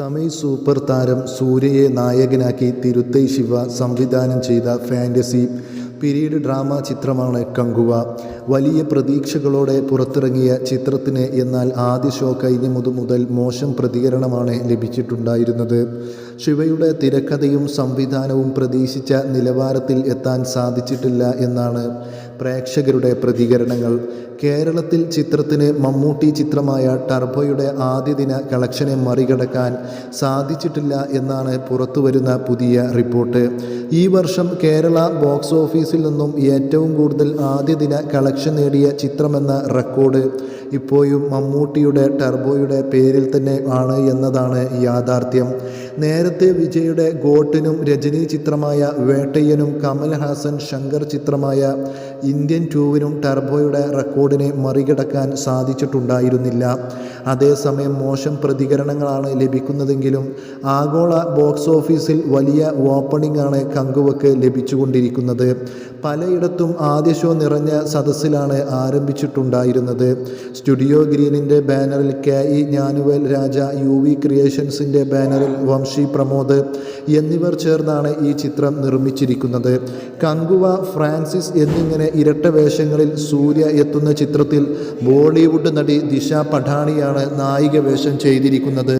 Tamil super താരം സൂര്യയെ നായകനാക്കി തിരുത്തൈ ശിവ സംവിധാനം ചെയ്ത ഫാന്റസി പിരീഡ് ഡ്രാമ ചിത്രമാണ് കങ്കുവ. വലിയ പ്രതീക്ഷകളോടെ പുറത്തിറങ്ങിയ ചിത്രത്തിന് എന്നാൽ ആദ്യ ഷോ കഴിഞ്ഞ മുതൽ മുതൽ മോശം പ്രതികരണമാണ് ലഭിച്ചിട്ടുണ്ടായിരുന്നത്. ശിവയുടെ തിരക്കഥയും സംവിധാനവും പ്രതീക്ഷിച്ച നിലവാരത്തിൽ എത്താൻ സാധിച്ചിട്ടില്ല എന്നാണ് പ്രേക്ഷകരുടെ പ്രതികരണങ്ങൾ. കേരളത്തിൽ ചിത്രത്തിന് മമ്മൂട്ടി ചിത്രമായ ടർബോയുടെ ആദ്യ ദിന കളക്ഷനെ മറികടക്കാൻ സാധിച്ചിട്ടില്ല എന്നാണ് പുറത്തുവരുന്ന പുതിയ റിപ്പോർട്ട്. ഈ വർഷം കേരള ബോക്സ് ഓഫീസിൽ നിന്നും ഏറ്റവും കൂടുതൽ ആദ്യ ദിന കളക്ഷൻ നേടിയ ചിത്രമെന്ന റെക്കോർഡ്. ഇപ്പോഴും മമ്മൂട്ടിയുടെ ടർബോയുടെ പേരിൽ തന്നെ ആണ് എന്നതാണ് യാഥാർത്ഥ്യം. നേരത്തെ വിജയുടെ ഗോട്ടിനും രജനി ചിത്രമായ വേട്ടയ്യനും കമൽഹാസൻ ശങ്കർ ചിത്രമായ ഇന്ത്യൻ ടൂവിനും ടർബോയുടെ റെക്കോർഡിനെ മറികടക്കാൻ സാധിച്ചിട്ടുണ്ടായിരുന്നില്ല. അതേസമയം മോശം പ്രതികരണങ്ങളാണ് ലഭിക്കുന്നതെങ്കിലും ആഗോള ബോക്സ് ഓഫീസിൽ വലിയ ഓപ്പണിംഗ് ആണ് കങ്കുവക്ക് ലഭിച്ചുകൊണ്ടിരിക്കുന്നത്. പലയിടത്തും ആദ്യ ഷോ നിറഞ്ഞ സദസ്സിലാണ് ആരംഭിച്ചിട്ടുണ്ടായിരുന്നത്. സ്റ്റുഡിയോ ഗ്രീനിന്റെ ബാനറിൽ K E Gnanavel Raja U V ക്രിയേഷൻസിന്റെ ബാനറിൽ വംശി പ്രമോദ് എന്നിവർ ചേർന്നാണ് ഈ ചിത്രം നിർമ്മിച്ചിരിക്കുന്നത്. കങ്കുവ ഫ്രാൻസിസ് എന്നിങ്ങനെ ഇരട്ട വേഷങ്ങളിൽ സൂര്യ എത്തുന്ന ചിത്രത്തിൽ ബോളിവുഡ് നടി ദിശ പഠാണിയാണ് നായിക വേഷം ചെയ്തിരിക്കുന്നത്.